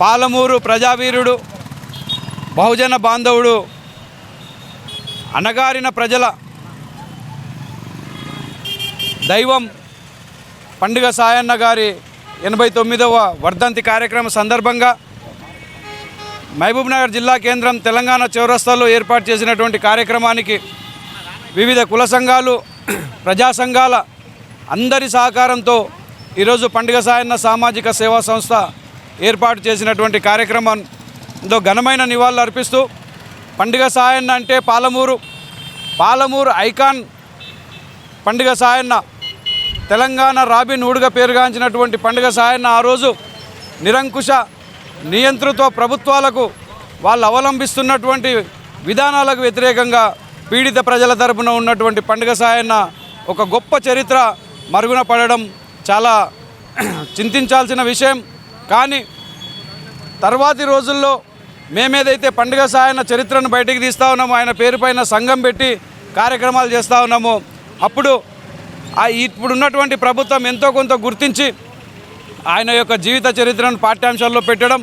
పాలమూరు ప్రజావీరుడు బహుజన బాంధవుడు అణగారిన ప్రజల దైవం పండుగ సాయన్న గారి ఎనభై తొమ్మిదవ వర్ధంతి కార్యక్రమం సందర్భంగా మహబూబ్నగర్ జిల్లా కేంద్రం తెలంగాణ చౌరస్తాలో ఏర్పాటు చేసినటువంటి కార్యక్రమానికి వివిధ కుల సంఘాలు ప్రజా సంఘాల అందరి సహకారంతో ఈరోజు పండుగ సాయన్న సామాజిక సేవా సంస్థ ఏర్పాటు చేసినటువంటి కార్యక్రమంలో ఘనమైన నివాళులు అర్పిస్తూ పండుగ సాయన్న అంటే పాలమూరు పాలమూరు ఐకాన్ పండుగ సాయన్న తెలంగాణ రాబిన్ హుడ్గా పేరుగాంచినటువంటి పండుగ సాయన్న ఆ రోజు నిరంకుశ నియంతృత్వ ప్రభుత్వాలకు వాళ్ళు అవలంబిస్తున్నటువంటి విధానాలకు వ్యతిరేకంగా పీడిత ప్రజల తరపున ఉన్నటువంటి పండుగ సాయన్న ఒక గొప్ప చరిత్ర మరుగున పడడం చాలా చింతించాల్సిన విషయం. కానీ తర్వాతి రోజుల్లో మేమేదైతే పండుగ సాయన చరిత్రను బయటికి తీస్తూ ఉన్నామో ఆయన పేరుపైన సంఘం పెట్టి కార్యక్రమాలు చేస్తూ ఉన్నామో అప్పుడు ఇప్పుడున్నటువంటి ఇప్పుడు ఉన్నటువంటి ప్రభుత్వం ఎంతో కొంత గుర్తించి ఆయన యొక్క జీవిత చరిత్రను పాఠ్యాంశాల్లో పెట్టడం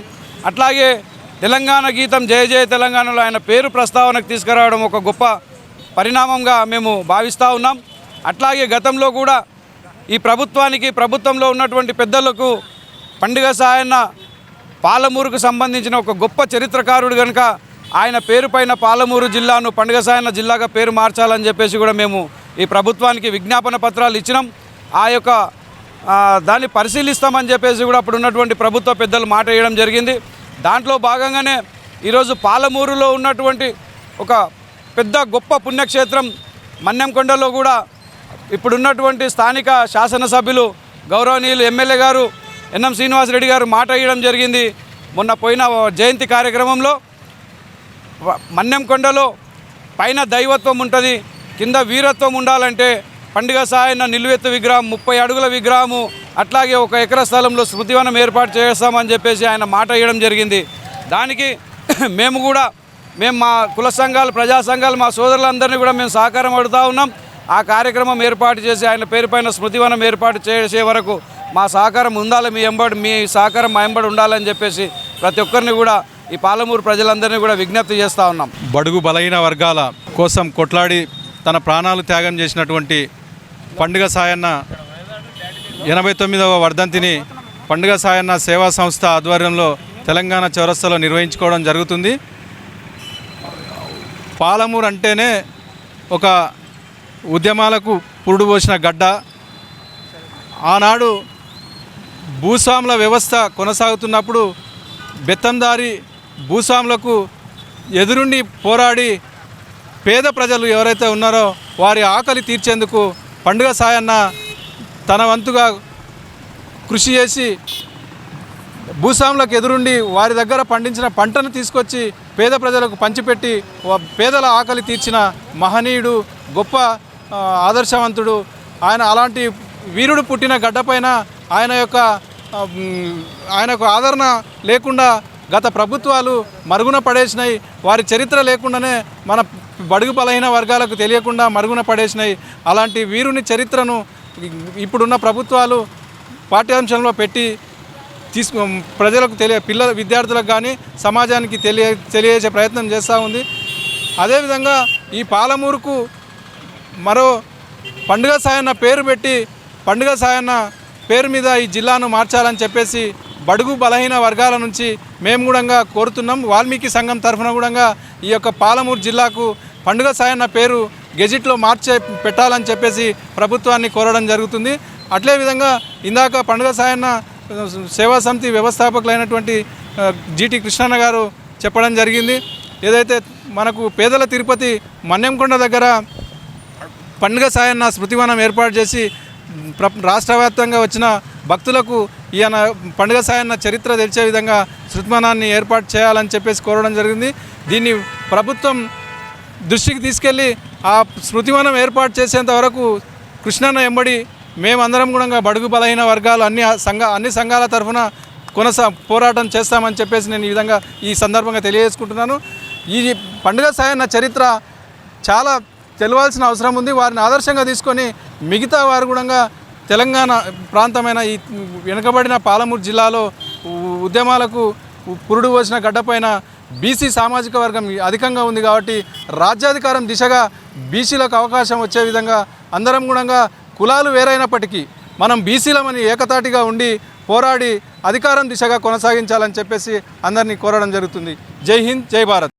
అట్లాగే తెలంగాణ గీతం జయ జయ తెలంగాణలో ఆయన పేరు ప్రస్తావనకు తీసుకురావడం ఒక గొప్ప పరిణామంగా మేము భావిస్తూ ఉన్నాం. అట్లాగే గతంలో కూడా ఈ ప్రభుత్వానికి ప్రభుత్వంలో ఉన్నటువంటి పెద్దలకు పండుగ సాయన్న పాలమూరుకు సంబంధించిన ఒక గొప్ప చరిత్రకారుడు కనుక ఆయన పేరు పైన పాలమూరు జిల్లాను పండుగ సాయన్న జిల్లాగా పేరు మార్చాలని చెప్పేసి కూడా మేము ఈ ప్రభుత్వానికి విజ్ఞాపన పత్రాలు ఇచ్చినాం. ఆ యొక్క దాన్ని పరిశీలిస్తామని చెప్పేసి కూడా అప్పుడు ఉన్నటువంటి ప్రభుత్వ పెద్దలు మాట వేయడం జరిగింది. దాంట్లో భాగంగానే ఈరోజు పాలమూరులో ఉన్నటువంటి ఒక పెద్ద గొప్ప పుణ్యక్షేత్రం మన్నెంకొండలో కూడా ఇప్పుడున్నటువంటి స్థానిక శాసనసభ్యులు గౌరవనీయులు ఎమ్మెల్యే గారు ఎన్ఎం శ్రీనివాసరెడ్డి గారు మాట ఇవ్వడం జరిగింది. మొన్న పోయిన జయంతి కార్యక్రమంలో మన్నెంకొండలో పైన దైవత్వం ఉంటుంది కింద వీరత్వం ఉండాలంటే పండుగ సాయన నిలువెత్తు విగ్రహం ముప్పై అడుగుల విగ్రహము అట్లాగే ఒక ఎకర స్థలంలో స్మృతివనం ఏర్పాటు చేస్తామని చెప్పేసి ఆయన మాట ఇవ్వడం జరిగింది. దానికి మేము కూడా మేము మా కుల సంఘాలు ప్రజా సంఘాలు మా సోదరులందరినీ కూడా మేము సహకారం అడుగుతూ ఉన్నాం. ఆ కార్యక్రమం ఏర్పాటు చేసి ఆయన పేరుపైన స్మృతివనం ఏర్పాటు చేసే వరకు మా సహకారం ఉండాలి మీ ఎంబడి మీ సహకారం మా ఎంబడి ఉండాలని చెప్పేసి ప్రతి ఒక్కరిని కూడా ఈ పాలమూరు ప్రజలందరినీ కూడా విజ్ఞప్తి చేస్తూ ఉన్నాం. బడుగు బలహీన వర్గాల కోసం కొట్లాడి తన ప్రాణాలు త్యాగం చేసినటువంటి పండుగ సాయన్న ఎనభై తొమ్మిదవ వర్ధంతిని పండుగ సాయన్న సేవా సంస్థ ఆధ్వర్యంలో తెలంగాణ చౌరస్తాలో నిర్వహించుకోవడం జరుగుతుంది. పాలమూరు అంటేనే ఒక ఉద్యమాలకు పురుడు పోసిన గడ్డ. ఆనాడు భూస్వాముల వ్యవస్థ కొనసాగుతున్నప్పుడు బెత్తందారి భూస్వాములకు ఎదురుండి పోరాడి పేద ప్రజలు ఎవరైతే ఉన్నారో వారి ఆకలి తీర్చేందుకు పండుగ సాయన్న తన వంతుగా కృషి చేసి భూస్వాములకు ఎదురుండి వారి దగ్గర పండించిన పంటను తీసుకొచ్చి పేద ప్రజలకు పంచిపెట్టి పేదల ఆకలి తీర్చిన మహనీయుడు గొప్ప ఆదర్శవంతుడు. ఆయన అలాంటి వీరుడు పుట్టిన గడ్డపైన ఆయన యొక్క ఆయనకు ఆదరణ లేకుండా గత ప్రభుత్వాలు మరుగున పడేసినాయి. వారి చరిత్ర లేకుండానే మన బడుగు బలహీన వర్గాలకు తెలియకుండా మరుగున పడేసినాయి. అలాంటి వీరుని చరిత్రను ఇప్పుడున్న ప్రభుత్వాలు పాఠ్యాంశంలో పెట్టి తీసుకు ప్రజలకు తెలియ పిల్లల విద్యార్థులకు కానీ సమాజానికి తెలియ తెలియజేసే ప్రయత్నం చేస్తూ ఉంది. అదేవిధంగా ఈ పాలమూరుకు మరో పండుగ సాయన్న పేరు పెట్టి పండుగ సాయన్న పేరు మీద ఈ జిల్లాను మార్చాలని చెప్పేసి బడుగు బలహీన వర్గాల నుంచి మేము కూడా కోరుతున్నాం. వాల్మీకి సంఘం తరఫున కూడా ఈ యొక్క పాలమూరు జిల్లాకు పండుగ సాయన్న పేరు గెజిట్లో మార్చే పెట్టాలని చెప్పేసి ప్రభుత్వాన్ని కోరడం జరుగుతుంది. అట్లే విధంగా ఇందాక పండుగ సాయన్న సేవా సమితి వ్యవస్థాపకులైనటువంటి జీటీ కృష్ణన్న గారు చెప్పడం జరిగింది. ఏదైతే మనకు పేదల తిరుపతి మన్యంకొండ దగ్గర పండుగ సాయన్న స్మృతివనం ఏర్పాటు చేసి ప్ర రాష్ట్ర వ్యాప్తంగా వచ్చిన భక్తులకు ఈయన పండుగ సాయన్న చరిత్ర తెలిసే విధంగా శృతివనాన్ని ఏర్పాటు చేయాలని చెప్పేసి కోరడం జరిగింది. దీన్ని ప్రభుత్వం దృష్టికి తీసుకెళ్ళి ఆ స్మృతివనం ఏర్పాటు చేసేంత వరకు కృష్ణన్న ఎంబడి మేమందరం కూడా బడుగు బలహీన వర్గాలు అన్ని సంఘ అన్ని సంఘాల తరఫున కొనసా పోరాటం చేస్తామని చెప్పేసి నేను ఈ విధంగా ఈ సందర్భంగా తెలియజేసుకుంటున్నాను. ఈ పండుగ సాయన్న చరిత్ర చాలా తెలియాల్సిన అవసరం ఉంది. వారిని ఆదర్శంగా తీసుకొని మిగతా వారు కూడా తెలంగాణ ప్రాంతమైన ఈ వెనుకబడిన పాలమూరు జిల్లాలో ఉ- ఉద్యమాలకు పురుడు పోసిన గడ్డపైన బీసీ సామాజిక వర్గం అధికంగా ఉంది కాబట్టి రాజ్యాధికారం దిశగా బీసీలకు అవకాశం వచ్చే విధంగా అందరం కూడా కులాలు వేరైనప్పటికీ మనం బీసీలమని ఏకతాటిగా ఉండి పోరాడి అధికారం దిశగా కొనసాగించాలని చెప్పేసి అందరినీ కోరడం జరుగుతుంది. జై హింద్ జై భారత్.